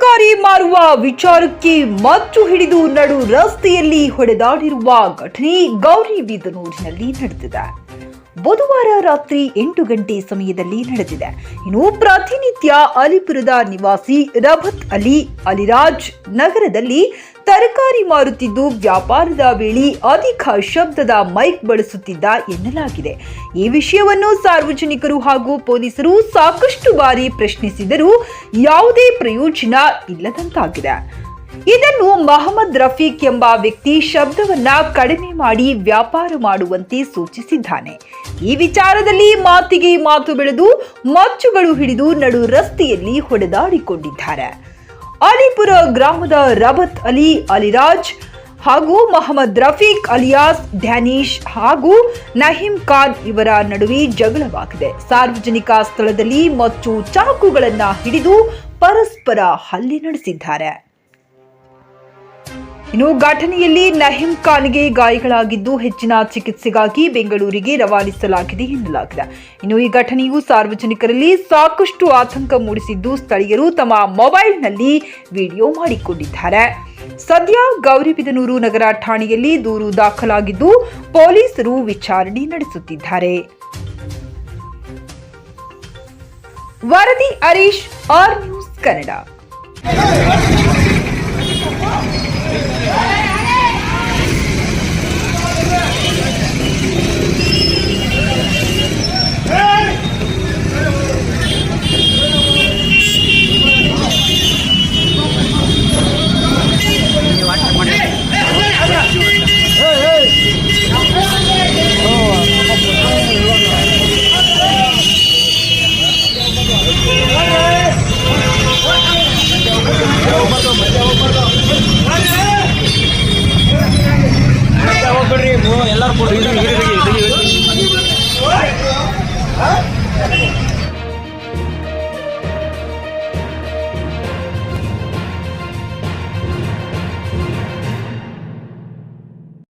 ತರಕಾರಿ ಮಾರುವ ವಿಚಾರಕ್ಕೆ ಮಚ್ಚು ಹಿಡಿದು ನಡು ರಸ್ತೆಯಲ್ಲಿ ಹೊಡೆದಾಡಿರುವ ಘಟನೆ ಗೌರಿಬಿದನೂರಿನಲ್ಲಿ ನಡೆದಿದೆ. ಬುಧವಾರ ರಾತ್ರಿ ಎಂಟು ಗಂಟೆ ಸಮಯದಲ್ಲಿ ನಡೆದಿದೆ. ಇನ್ನು ಪ್ರತಿನಿತ್ಯ ಅಲಿಪುರದ ನಿವಾಸಿ ರಭತ್ ಅಲಿ ಅಲಿರಾಜ್ ನಗರದಲ್ಲಿ ತರಕಾರಿ ಮಾರುತ್ತಿದ್ದು ವ್ಯಾಪಾರದ ವೇಳೆ ಅಧಿಕ ಶಬ್ದದ ಮೈಕ್ ಬಳಸುತ್ತಿದ್ದ ಎನ್ನಲಾಗಿದೆ. ಈ ವಿಷಯವನ್ನು ಸಾರ್ವಜನಿಕರು ಹಾಗೂ ಪೊಲೀಸರು ಸಾಕಷ್ಟು ಬಾರಿ ಪ್ರಶ್ನಿಸಿದರೂ ಯಾವುದೇ ಪ್ರಯೋಜನ ಇಲ್ಲದಂತಾಗಿದೆ. ಇದನ್ನು ಮಹಮ್ಮದ್ ರಫೀಕ್ ಎಂಬ ವ್ಯಕ್ತಿ ಶಬ್ದವನ್ನ ಕಡಿಮೆ ಮಾಡಿ ವ್ಯಾಪಾರ ಮಾಡುವಂತೆ ಸೂಚಿಸಿದ್ದಾನೆ. ಈ ವಿಚಾರದಲ್ಲಿ ಮಾತಿಗೆ ಮಾತು ಬೆಳೆದು ಮಚ್ಚುಗಳು ಹಿಡಿದು ನಡು ರಸ್ತೆಯಲ್ಲಿ ಹೊಡೆದಾಡಿಕೊಂಡಿದ್ದಾರೆ. ಅಲಿಪುರ ಗ್ರಾಮದ ರಬತ್ ಅಲಿ ಅಲಿರಾಜ್ ಹಾಗೂ ಮೊಹಮ್ಮದ್ ರಫೀಕ್ ಅಲಿಯಾಸ್ ಧ್ಯಾನೀಶ್ ಹಾಗೂ ನಹೀಂ ಖಾನ್ ಇವರ ನಡುವೆ ಜಗಳವಾಗಿದೆ. ಸಾರ್ವಜನಿಕ ಸ್ಥಳದಲ್ಲಿ ಮಚ್ಚು ಚಾಕುಗಳನ್ನು ಹಿಡಿದು ಪರಸ್ಪರ ಹಲ್ಲೆ ನಡೆಸಿದ್ದಾರೆ. ಇನ್ನು ಘಟನೆಯಲ್ಲಿ ನಹೀಂ ಖಾನ್ಗೆ ಗಾಯಗಳಾಗಿದ್ದು ಹೆಚ್ಚಿನ ಚಿಕಿತ್ಸೆಗಾಗಿ ಬೆಂಗಳೂರಿಗೆ ರವಾನಿಸಲಾಗಿದೆ ಎನ್ನಲಾಗಿದೆ. ಇನ್ನು ಈ ಘಟನೆಯು ಸಾರ್ವಜನಿಕರಲ್ಲಿ ಸಾಕಷ್ಟು ಆತಂಕ ಮೂಡಿಸಿದ್ದು ಸ್ಥಳೀಯರು ತಮ್ಮ ಮೊಬೈಲ್ನಲ್ಲಿ ವಿಡಿಯೋ ಮಾಡಿಕೊಂಡಿದ್ದಾರೆ. ಸದ್ಯ ಗೌರಿಬಿದನೂರು ನಗರ ಠಾಣೆಯಲ್ಲಿ ದೂರು ದಾಖಲಾಗಿದ್ದು ಪೊಲೀಸರು ವಿಚಾರಣೆ ನಡೆಸುತ್ತಿದ್ದಾರೆ. ವರದಿ Harish, R news Kannada. Video